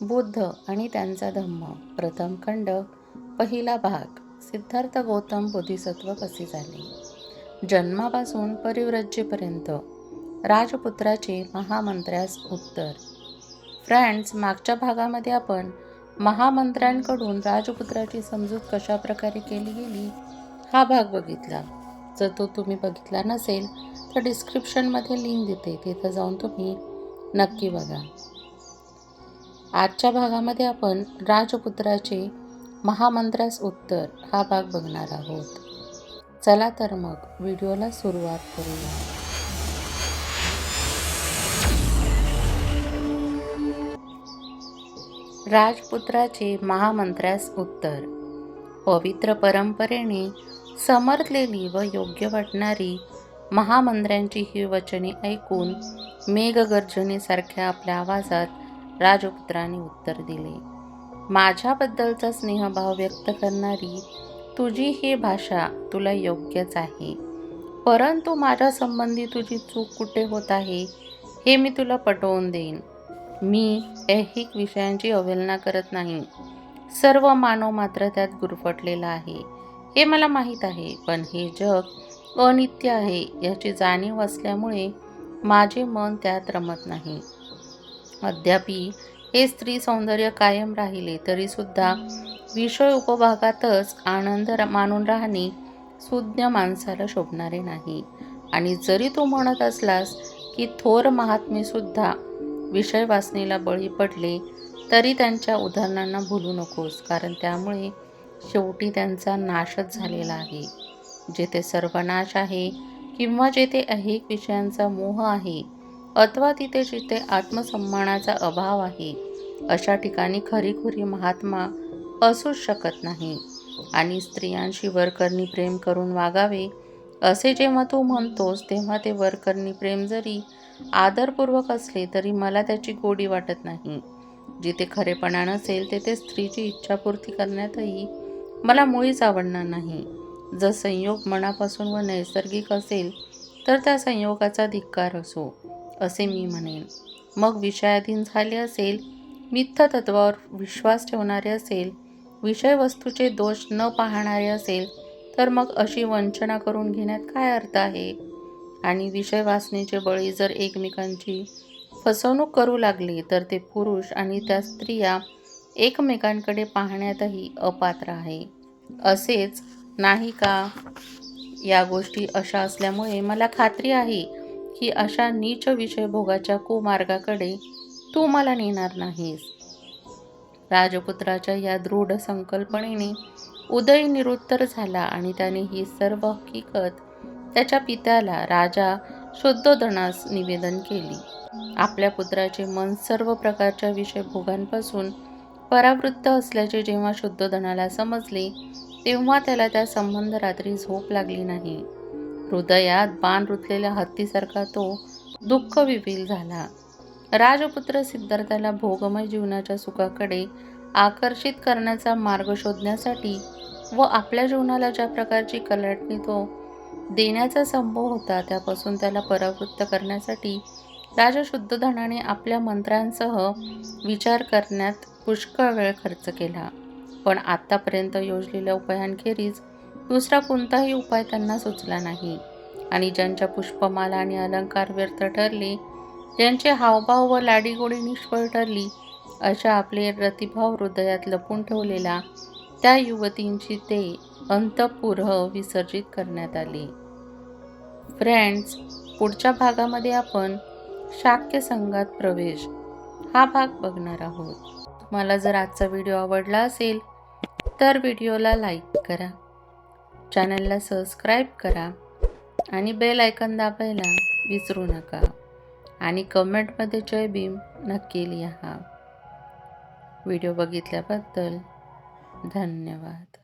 बुद्ध आणि त्यांचा धम्म. प्रथम खंड पहिला भाग. सिद्धार्थ गौतम बोधिसत्व कसे झाले? जन्मापासून परिव्रज्येपर्यंत राजपुत्राचे महामंत्र्यास उत्तर. फ्रेंड्स मागच्या भागामध्ये आपण महामंत्र्यांकडून राजपुत्राची समजूत कशा प्रकारे केली गेली? हा भाग बघितला. जर तो तुम्ही बघितला नसेल तर डिस्क्रिप्शनमध्ये लिंक देते. तिथं जाऊन तुम्ही नक्की बघा. आजच्या भागामध्ये आपण राजपुत्राचे महामंत्र्यास उत्तर हा भाग बघणार आहोत. चला तर मग व्हिडिओला सुरुवात करूया. राजपुत्राचे महामंत्र्यास उत्तर. पवित्र परंपरेने समर्थलेली व योग्य वाटणारी महामंत्र्यांची ही वचने ऐकून मेघगर्जनेसारख्या आपल्या आवाजात राजपुत्राने उत्तर दिले माझ्याबद्दलचा स्नेहभाव व्यक्त करणारी तुझी ही भाषा तुला योग्यच आहे. परंतु माझ्यासंबंधी तुझी चूक कुठे होत आहे हे मी तुला पटवून देईन. मी ऐहिक विषयांची अवहेलना करत नाही. सर्व मानव मात्र त्यात गुरफटलेला आहे. हे मला माहीत आहे पण हे जग अनित्य आहे याची जाणीव असल्यामुळे माझे मन त्यात रमत नाही. अद्यापि हे स्त्री सौंदर्य कायम राहिले तरीसुद्धा विषय उपभागातच आनंद र- मानून राहणे सुज्ञ माणसाला शोभणारे नाही. आणि जरी तू म्हणत असलास की थोर महात्मेसुद्धा विषय वासनेला बळी पडले तरी त्यांच्या उदाहरणांना भुलू नकोस कारण त्यामुळे शेवटी त्यांचा नाशच झालेला आहे. जेथे सर्वनाश आहे किंवा जेथे अनेक विषयांचा मोह आहे अथवा तिथे जिथे आत्मसन्मानाचा अभाव आहे अशा ठिकाणी खरीखुरी महात्मा असूच शकत नाही. आणि स्त्रियांशी वरकरणी प्रेम करून वागावे असे जेव्हा तू म्हणतोस तेव्हा ते वरकरणी प्रेम जरी आदरपूर्वक असले तरी मला त्याची गोडी वाटत नाही. जिथे खरेपणा नसेल तेथे स्त्रीची इच्छापूर्ती करण्यातही मला मुळीच आवडणार नाही. जर संयोग मनापासून व नैसर्गिक असेल तर त्या संयोगाचा धिक्कार असो. असे मी म्हणेन. मग विषयाधीन झाले असेल मिथ्य तत्वावर विश्वास ठेवणारे असेल विषयवस्तूचे दोष न पाहणारे असेल तर मग अशी वंचना करून घेण्यात काय अर्थ आहे? आणि विषय वासनेचे बळी जर एकमेकांची फसवणूक करू लागले तर ते पुरुष आणि त्या स्त्रिया एकमेकांकडे पाहण्यातही अपात्र आहे. असेच नाही का? या गोष्टी अशा असल्यामुळे मला खात्री आहे. की अशा नीच विषय भोगाच्या कुमार्गाकडे तू मला नेणार नाहीस. राजपुत्राच्या या दृढ संकल्पनेने उदय निरुत्तर झाला आणि त्याने ही सर्व हकीकत त्याच्या पित्याला राजा शुद्धोधनास निवेदन केली. आपल्या पुत्राचे मन सर्व प्रकारच्या विषय भोगांपासून परावृत्त असल्याचे जेव्हा शुद्धोधनाला समजले तेव्हा त्याला त्या संबंध रात्री झोप लागली नाही. हृदयात बाण रुतलेल्या हत्तीसारखा तो दुःख विपील झाला. राजपुत्र सिद्धार्थाला भोगमय जीवनाच्या सुखाकडे आकर्षित करण्याचा मार्ग शोधण्यासाठी व आपल्या जीवनाला ज्या प्रकारची कलाटणी तो देण्याचा संभव होता त्यापासून त्याला परावृत्त करण्यासाठी राजशुद्धधनाने आपल्या मंत्र्यांसह विचार करण्यात पुष्कळ वेळ खर्च केला. पण आत्तापर्यंत योजलेल्या उपायांखेरीज दुसरा कोणताही उपाय त्यांना सुचला नाही. आणि ज्यांच्या पुष्पमाला आणि अलंकार व्यर्थ ठरले ज्यांचे हावभाव व लाडीगोडी निष्फळ ठरली अशा आपले रतिभाव हृदयात लपून ठेवलेला त्या युवतींची ते अंतपुरह विसर्जित करण्यात आले. फ्रेंड्स पुढच्या भागामध्ये आपण शाक्य संघात प्रवेश हा भाग बघणार आहोत. तुम्हाला जर आजचा व्हिडिओ आवडला असेल तर व्हिडिओला लाईक करा. चॅनलला सबस्क्राईब करा आणि बेल आयकन दाबायला विसरू नका. आणि कमेंटमध्ये जय भीम नक्की लिहा. व्हिडिओ बघितल्याबद्दल धन्यवाद.